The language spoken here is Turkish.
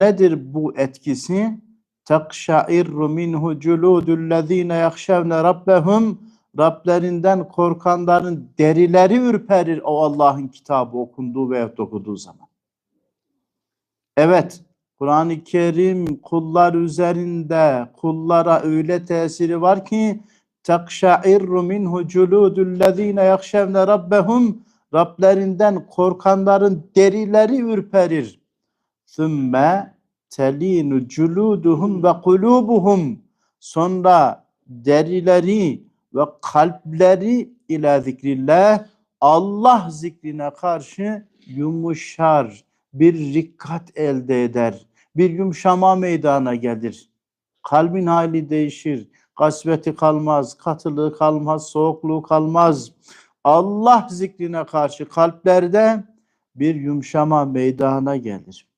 Nedir bu etkisi? Tekşairru minhu culudullezine yahşevne rabbehum Rablerinden korkanların derileri ürperir o Allah'ın kitabı okunduğu veya okuduğu zaman. Evet, Kur'an-ı Kerim kullar üzerinde kullara öyle tesiri var ki tekşairru minhu culudullezine yahşevne rabbehum Rablerinden korkanların derileri ürperir. Sümme telinu culuduhum ve sonra derileri ve kalpleri ila zikrillah Allah zikrine karşı yumuşar, bir rikkat elde eder, bir yumuşama meydana gelir. Kalbin hali değişir, kasveti kalmaz, katılığı kalmaz, soğukluğu kalmaz. Allah zikrine karşı kalplerde bir yumuşama meydana gelir.